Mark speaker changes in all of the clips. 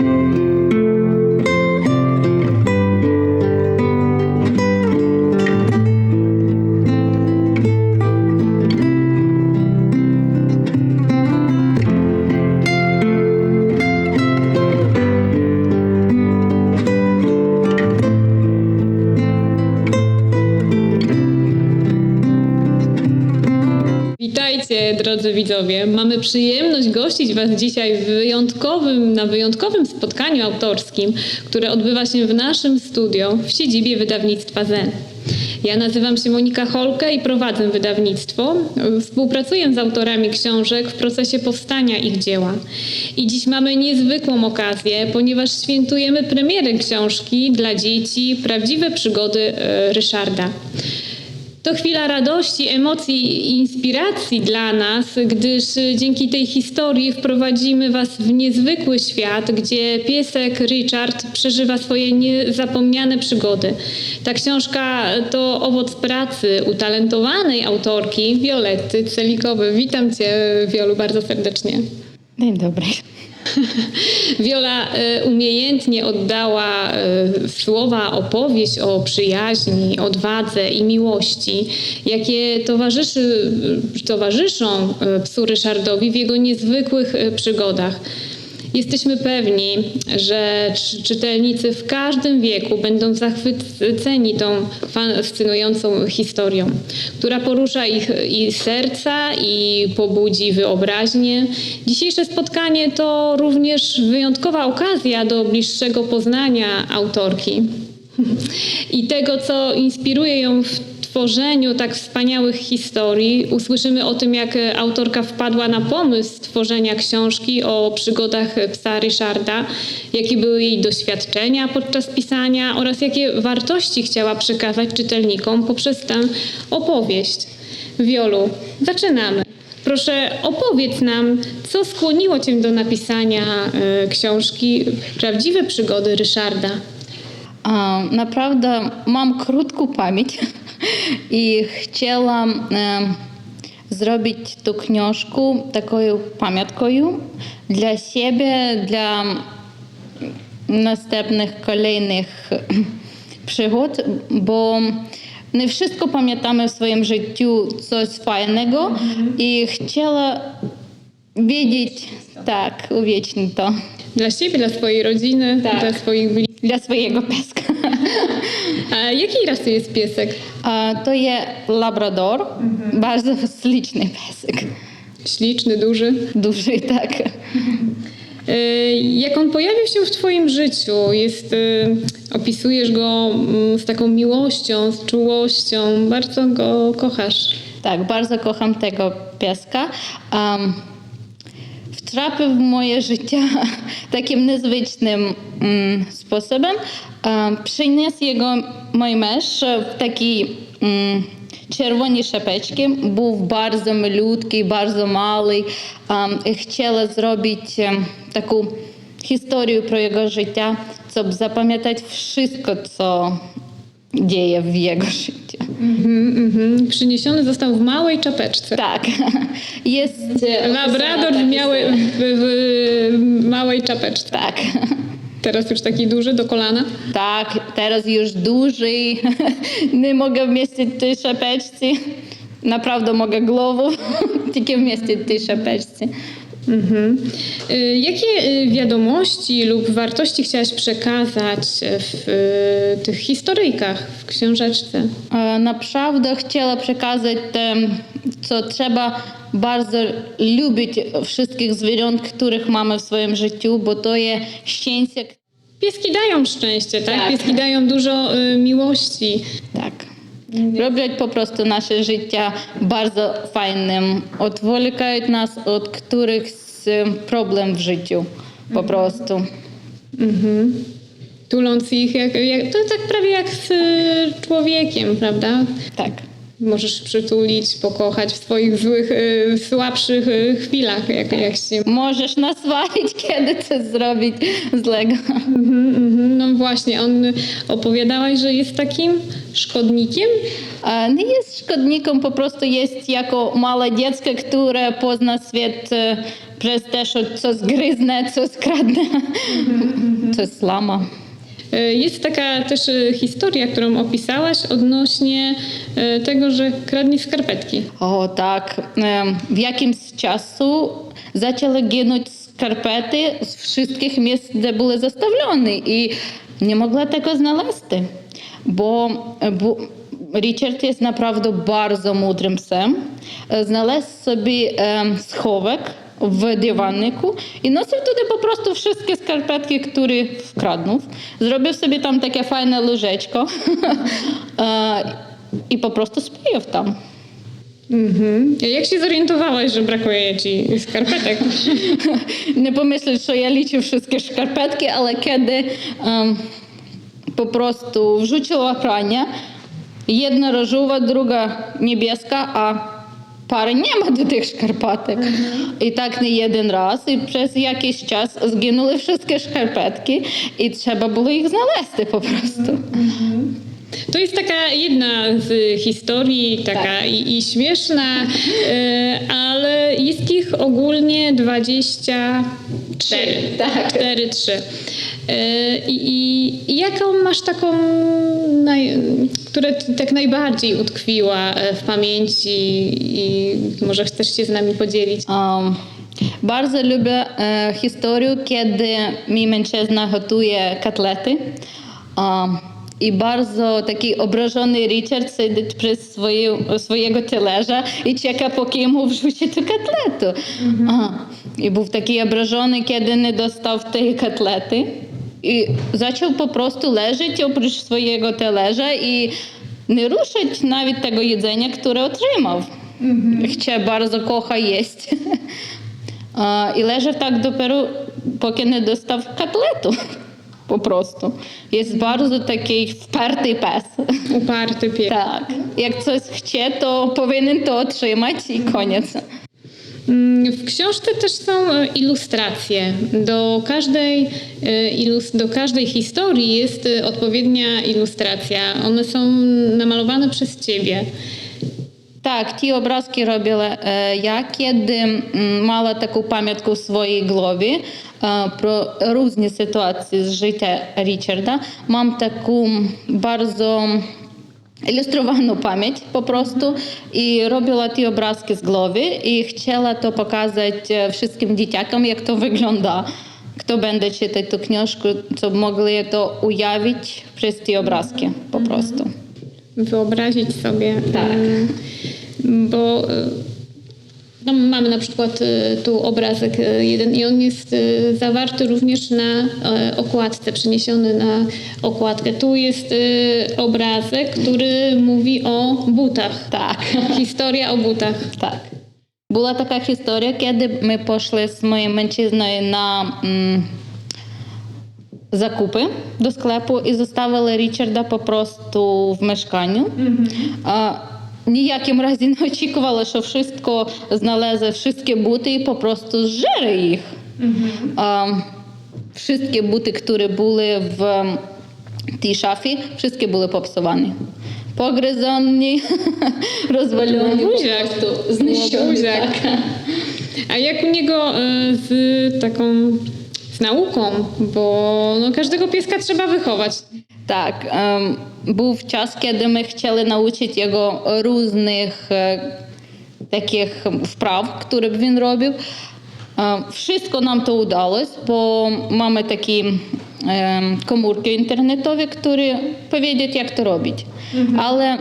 Speaker 1: Thank you. Przyjemność gościć Was dzisiaj w wyjątkowym, na wyjątkowym spotkaniu autorskim, które odbywa się w naszym studio w siedzibie wydawnictwa Zen. Ja nazywam się Monika Holke i prowadzę wydawnictwo. Współpracuję z autorami książek w procesie powstania ich dzieła. I dziś mamy niezwykłą okazję, ponieważ świętujemy premierę książki dla dzieci Prawdziwe przygody e, Ryszarda. To chwila radości, emocji i inspiracji dla nas, gdyż dzięki tej historii wprowadzimy Was w niezwykły świat, gdzie piesek Richard przeżywa swoje niezapomniane przygody. Ta książka to owoc pracy utalentowanej autorki Violetty Celikowej. Witam Cię, Wiolu, bardzo serdecznie.
Speaker 2: Dzień dobry.
Speaker 1: Wiola e, umiejętnie oddała e, słowa, opowieść o przyjaźni, odwadze i miłości, jakie towarzyszy, towarzyszą e, psu Ryszardowi w jego niezwykłych przygodach. Jesteśmy pewni, że czy- czytelnicy w każdym wieku będą zachwyceni tą fascynującą historią, która porusza ich i serca, i pobudzi wyobraźnię. Dzisiejsze spotkanie to również wyjątkowa okazja do bliższego poznania autorki i tego, co inspiruje ją w tworzeniu tak wspaniałych historii. Usłyszymy o tym, jak e, autorka wpadła na pomysł tworzenia książki o przygodach psa Ryszarda, jakie były jej doświadczenia podczas pisania oraz jakie wartości chciała przekazać czytelnikom poprzez tę opowieść. Wiolu, zaczynamy. Proszę, opowiedz nam, co skłoniło Cię do napisania y, książki Prawdziwe przygody Ryszarda.
Speaker 2: Naprawdę mam krótką pamięć. I chciałam e, zrobić tą książkę taką pamiątką dla siebie, dla następnych kolejnych przygód, bo nie wszystko pamiętamy w swoim życiu coś fajnego i chciała wiedzieć, tak, uwiecznić to
Speaker 1: Dla siebie, dla swojej rodziny,
Speaker 2: Tak.
Speaker 1: dla swoich bliskich.
Speaker 2: dla swojego pieska.
Speaker 1: A jakiej rasy jest piesek?
Speaker 2: A, to jest labrador, mhm. bardzo śliczny piesek.
Speaker 1: Śliczny, duży?
Speaker 2: Duży, tak.
Speaker 1: E, jak on pojawił się w Twoim życiu, jest, e, opisujesz go mm, z taką miłością, z czułością, bardzo go kochasz.
Speaker 2: Tak, bardzo kocham tego pieska. Um, втрапив в моє життя таким незвичним способом. Принес його przyniósł jego mój męż w takiej Червоні шапечки, був дуже малюткий, дуже малий. Хотіла зробити таку історію про його життя, щоб запам'ятати все, що діє в його житті.
Speaker 1: Mhm, mhm. Przyniesiony został w małej czapeczce.
Speaker 2: Tak, jest
Speaker 1: Labrador w, miałej, w, w małej czapeczce.
Speaker 2: Tak,
Speaker 1: Teraz już taki duży, do kolana.
Speaker 2: tak, teraz już duży, nie mogę wmieścić w tej szapeczce. Naprawdę mogę głową tylko wmieścić w tej szapeczce.
Speaker 1: Mhm. Y, Jakie y, wiadomości lub wartości chciałaś przekazać w y, tych historyjkach, w książeczce?
Speaker 2: E, Naprawdę chciała przekazać, em, co trzeba bardzo lubić wszystkich zwierząt, których mamy w swoim życiu, bo to jest szczęście.
Speaker 1: Pieski dają szczęście, tak?
Speaker 2: Tak.
Speaker 1: Pieski dają dużo miłości.
Speaker 2: Tak. Robią po prostu nasze życie bardzo fajnym. Odwolikają nas od którychś problem w życiu. Po prostu.
Speaker 1: Mhm. Tuląc ich, jak, jak, to tak prawie jak z y, człowiekiem, prawda?
Speaker 2: Tak.
Speaker 1: Możesz przytulić, pokochać w swoich złych, y, słabszych y, chwilach, jak, jak się
Speaker 2: Możesz naswalić, kiedy coś zrobić złego.
Speaker 1: Mhm, No właśnie, on opowiadałaś, że jest takim szkodnikiem.
Speaker 2: A Nie jest szkodnikiem, po prostu jest jako małe dziecko, które pozna świat e, przez że co zgryzne, co skradne, co zlama.
Speaker 1: Y, Jest taka też y, historia, którą opisałaś odnośnie y, tego, że kradnie skarpetki.
Speaker 2: O tak, w jakimś czasu zaczęły ginąć skarpety z wszystkich miejsc, gdzie były zostawione i nie mogła tego znaleźć, bo, bo Richard jest naprawdę bardzo mądrym psem. E, Znalazł sobie schowek w dywanniku i nosił wtedy po prostu wszystkie skarpetki, które wkradnął. Zrobił sobie tam takie fajne łyżeczko e, i po prostu spijał tam.
Speaker 1: Mhm. A jak się zorientowałaś, że brakuje ci skarpetek?
Speaker 2: Nie pomyśleć, że ja liczę wszystkie skarpetki, ale kiedy um, po prostu wrzuciła pranie, jedna różowa, druga niebieska, a pary nie ma do tych szkarpetek. I tak nie jeden raz, i przez jakiś czas zginęły wszystkie szkarpetki i trzeba było ich znaleźć po prostu.
Speaker 1: To jest taka jedna z historii, taka
Speaker 2: Tak.
Speaker 1: i, i śmieszna, y, ale jest ich ogólnie 24.
Speaker 2: Tak.
Speaker 1: 4, 3. I, i, I jaką masz taką, naj, która ci tak najbardziej utkwiła e, w pamięci i może chcesz się z nami podzielić?
Speaker 2: Um, bardzo lubię e, historię, kiedy mi mężczyzna gotuje kotlety. Um, I bardzo taki obrażony Richard siedzi przy swoje, swojego talerza i czeka, poki mu wrzuci tę kotletę. Aha. I był taki obrażony, kiedy nie dostał tej kotlety. I zaczął po prostu leżeć oprócz swojego talerza i nie ruszyć nawet tego jedzenia, które otrzymał. Chciał bardzo kocha jeść. A, I leży tak dopiero, poki nie dostał kotletu. Po prostu. Jest bardzo taki wparty pies.
Speaker 1: Uparty pies.
Speaker 2: Tak. Jak coś chce, to powinien to otrzymać i koniec.
Speaker 1: Mm, W książce też są e, ilustracje. Do każdej, e, ilus- do każdej historii jest e, odpowiednia ilustracja. One są namalowane przez ciebie.
Speaker 2: Tak, ті образки робила е, я, kiedy м, мала таку пам'ятку в своїй голові е, про різні ситуації з життя Річарда. Мам таку bardzo ілюстровану пам'ять попросту і робила ті образки з голови і хотіла то показати всім дітякам, як то виглядає. Kto będzie czytać tę książkę, co mogli to ujawić przez te obrazki po prostu.
Speaker 1: Wyobrazić sobie.
Speaker 2: Tak.
Speaker 1: mm, Bo e, no, mamy na przykład y, tu obrazek y, jeden i on jest y, zawarty również na e, okładce, przeniesiony na okładkę. Tu jest obrazek, który mówi o butach.
Speaker 2: Tak.
Speaker 1: Historia o butach.
Speaker 2: Tak. Była taka historia, kiedy my poszli z moim mężczyzną na mm, zakupy do sklepu i zostawili Richarda po prostu w mieszkaniu. Mm -hmm. A, ніяким разі не очікувала, що wszystko znaleзе wszystkie buty і попросту зжере їх. А, wszystkie buty, które były w tej szafie, wszystkie były popsuwane. Pogryzoni, rozwaleni, po
Speaker 1: Łobuziak.
Speaker 2: prostu zniszczeni.
Speaker 1: Łobuziak.
Speaker 2: Tak.
Speaker 1: A jak u niego e, z taką z nauką, bo no, każdego pieska trzeba wychować.
Speaker 2: Tak, był czas, kiedy my chcieli nauczyć jego różnych takich wpraw, które on robił. Wszystko nam to udało, bo mamy takie komórки інтернетові, які повідять, як то робити. Але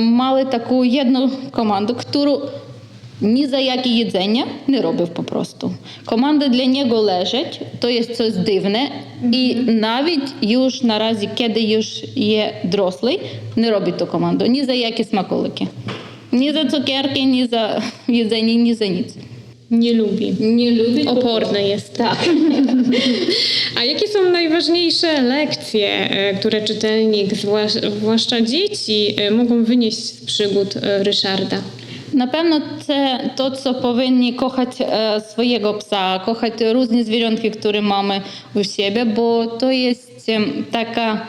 Speaker 2: мали таку єдну команду, яку ні за яке їдження не робив попросту. Команда для нього лежить, то є щось дивне, і навіть już наразі, коли już є дорослий, не робить ту команду ні за які смаколики. Ні за цукерки, ні за їдження, ні за ніц.
Speaker 1: Nie lubi.
Speaker 2: Nie lubi.
Speaker 1: Oporny jest.
Speaker 2: Tak.
Speaker 1: A jakie są najważniejsze lekcje, e, które czytelnik, zwłasz- zwłaszcza dzieci, e, mogą wynieść z przygód e, Ryszarda?
Speaker 2: Напевно, це то, що повинні кохати е, свого пса, кохати різні звірятки, які маємо у себе, бо то є ем, така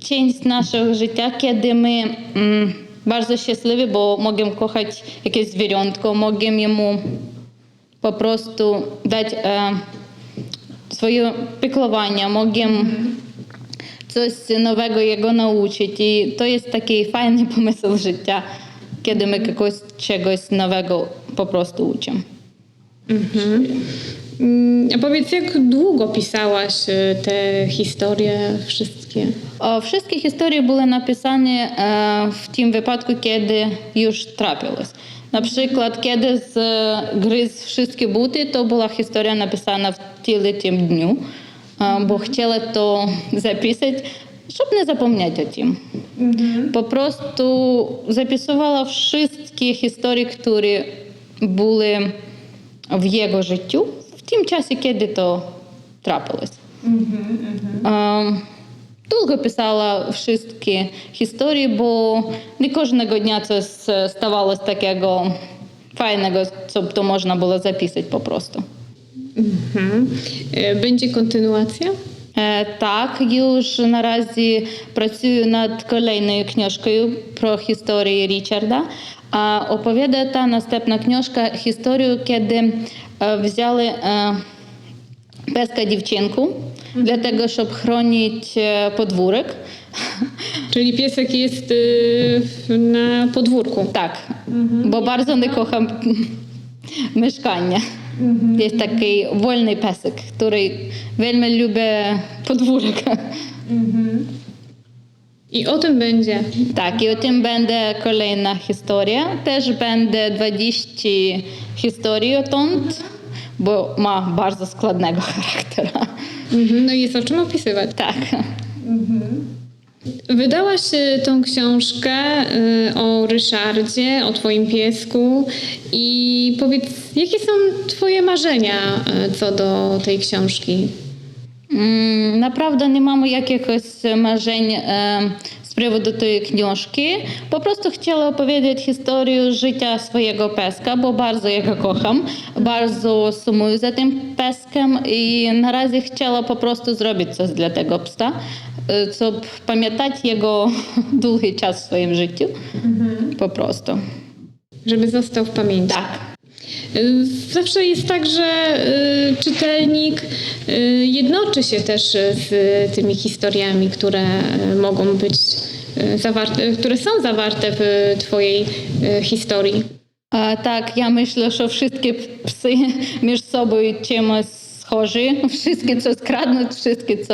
Speaker 2: часть нашого життя, коли ми м, дуже щасливі, бо можемо кохати якесь звірятко, можемо йому попросту дати е, своє піклування, можемо coś nowego jego nauczyć. I to jest taki fajny pomysł życia, Kiedy my kogoś czegoś nowego po prostu uczymy.
Speaker 1: Mm, A powiedz, jak długo pisałaś e, te historie wszystkie?
Speaker 2: O, Wszystkie historie były napisane e, w tym wypadku, kiedy już trafiłeś. Na przykład, kiedy zgryzł wszystkie buty, to była historia napisana w tyle tym dniu, e, bo chciała to zapisać, żeby nie zapomnieć o tym. Po prostu zapisywała wszystkie historie, które były w jego życiu w tym czasie, kiedy to trafiłось. Ем, Довго писала wszystkie historie, bo nie кожного дня це с- ставалось такого файного, щоб то можна було записати попросту.
Speaker 1: Mhm. E, Będzie kontynuacja?
Speaker 2: Е, Так, już наразі працюю над kolejною книжкою про історії Річарда. А оповідає та наступна книжка історію, коли е, взяли е, песка дівчинку для того, щоб хронити е, подвурок.
Speaker 1: Czyli piesek jest na podwórku.
Speaker 2: Так, бо bardzo не kocham mieszkania. Jest taki wolny pesek, który wielmi lubi podwórek.
Speaker 1: I o tym będzie.
Speaker 2: Tak, i o tym będzie kolejna historia. Też będzie 20 historii odtąd, bo ma bardzo składnego charakteru.
Speaker 1: Mhm. No i jest o czym opisywać.
Speaker 2: Tak.
Speaker 1: Wydałaś e, tą książkę e, o Ryszardzie, o Twoim piesku i powiedz, jakie są Twoje marzenia e, co do tej książki?
Speaker 2: М, Naprawdę nie mam jakichś marzeń z powodu tej książki. Po prostu chciałam opowiedzieć historię życia swojego peska, bo bardzo jego kocham. Bardzo sumuję za tym peskiem i na razie chciałam po prostu zrobić coś dla tego psa, e, żeby pamiętać jego długi czas w swoim życiu. Po prostu.
Speaker 1: Żeby został w pamięci.
Speaker 2: Tak.
Speaker 1: Y, Zawsze jest tak, że y, czytelnik y, jednoczy się też z tymi historiami, które y, mogą być y, zawarte, które są zawarte w Twojej y, historii.
Speaker 2: А, так, я myślę, що всі пси між собою чимось chorzy, wszystkie co skradną, wszystkie co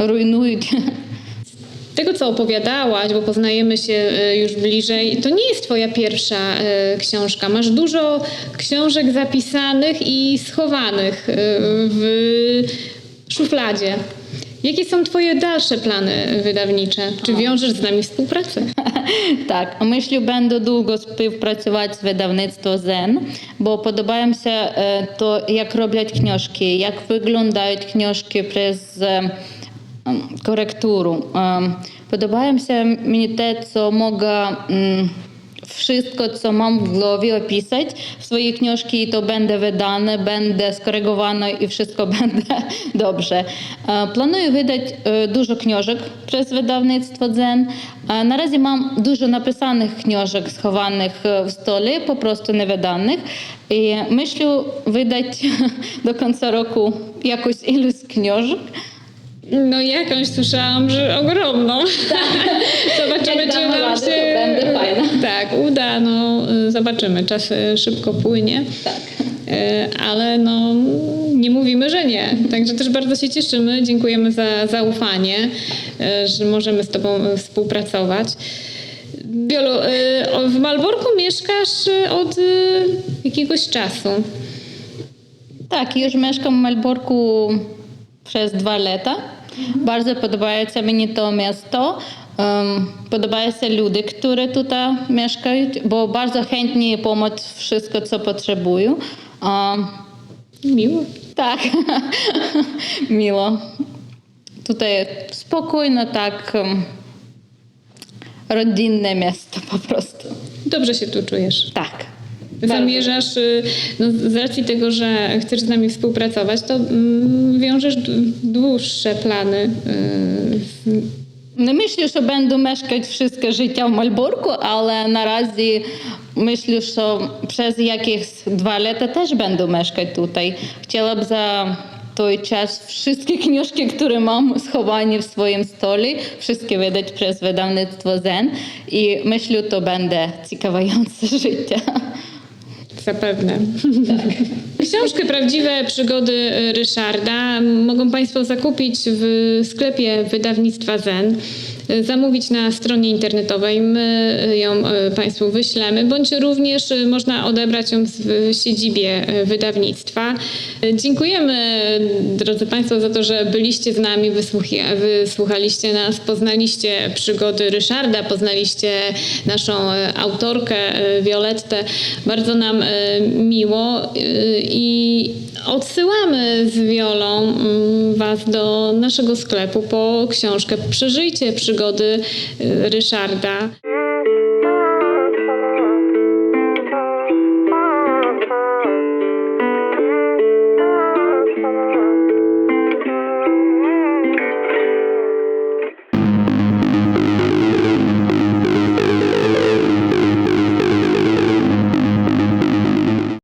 Speaker 2: zrujnują.
Speaker 1: E, Tego, co opowiadałaś, bo poznajemy się e, już bliżej, to nie jest Twoja pierwsza e, książka. Masz dużo książek zapisanych i schowanych w szufladzie. Jakie są Twoje dalsze plany wydawnicze? Czy wiążesz z nami współpracę?
Speaker 2: tak, myślę, będę długo współpracować z wydawnictwem Zen, bo podoba mi się e, to, jak robią książki, jak wyglądają książki przez e, korekturę. E, podoba mi się to, co mogę wszystko, co mam w głowie opisać w swojej książki i to będę wydane, będę skorygowane i wszystko będzie dobrze. E, Planuję wydać e, dużo książek przez wydawnictwo Zen. E, Na razie mam dużo napisanych książek schowanych w stole, po prostu niewydanych. I myślę wydać do końca roku jakąś ilość książek.
Speaker 1: No jakąś słyszałam, że ogromną. Zobaczymy,
Speaker 2: Jak
Speaker 1: czy nam się. Tak uda. No, zobaczymy. Czas szybko płynie.
Speaker 2: Tak.
Speaker 1: Y, Ale no, nie mówimy, że nie. Także też bardzo się cieszymy. Dziękujemy za zaufanie, y, że możemy z Tobą y, współpracować. Biolu, w Malborku mieszkasz od jakiegoś czasu.
Speaker 2: Tak, już mieszkam w Melborku przez dwa lata. Bardzo podoba się mi to miasto. Um, podobają się ludzie, którzy tutaj mieszkają, bo bardzo chętnie pomóc wszystko, co potrzebują.
Speaker 1: Miło?
Speaker 2: Tak, miło. Tutaj spokojne, tak rodzinne miasto po prostu.
Speaker 1: Dobrze się tu czujesz?
Speaker 2: Tak
Speaker 1: Zamierzasz, y, no, z racji tego, że chcesz z nami współpracować, to mm, wiążesz d- dłuższe plany. y, w-
Speaker 2: Не мислю, що będę мешкати wszystkie życia w Мальборку, але наразі myślę, що przez jakieś dwa lata też będę mieszkać tutaj. Chciałabym za той час wszystkie książki, które mam schowane w swoim stole, wszystkie wydać przez wydawnictwo Zen i myślę, to będzie ciekawe życie.
Speaker 1: Zapewne. Książkę Prawdziwe przygody y, Ryszarda mogą Państwo zakupić w sklepie wydawnictwa Zen. Y, Zamówić na stronie internetowej, my ją y, Państwu wyślemy, bądź również y, można odebrać ją w siedzibie wydawnictwa. Dziękujemy, drodzy Państwo, za to, że byliście z nami, wysłuchaliście nas, poznaliście przygody Ryszarda, poznaliście naszą autorkę Violettę. Bardzo nam miło i odsyłamy z Wiolą mm, Was do naszego sklepu po książkę Przeżyjcie przygody y, Ryszarda.